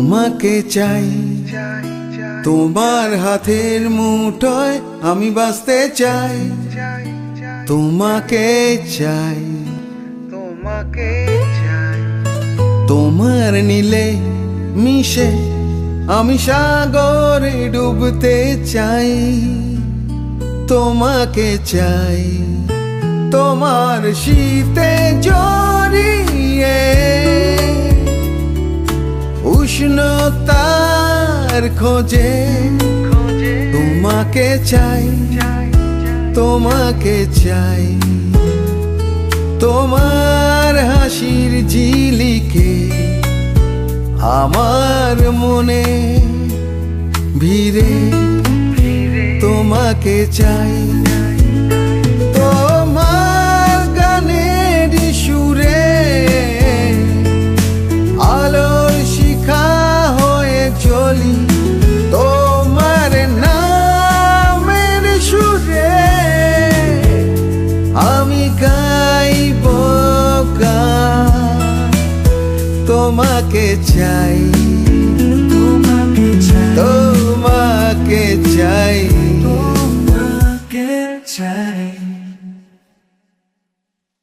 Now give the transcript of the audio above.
তোমাকে চাই। তোমার হাতের মুঠোয় আমি বাঁচতে চাই। তোমাকে চাই। তোমাকে চাই তোমার নীলে মিশে আমি সাগরে ডুবতে চাই। তোমাকে চাই। তোমার শীতে জড়িয়ে উষ্ণতার খোঁজে তোমাকে চাই চাই তোমাকে চাই। তোমার হাসির ঝিলিকে আমার মনে ভিড়ে। তোমাকে চাই। তোমাকে চাই।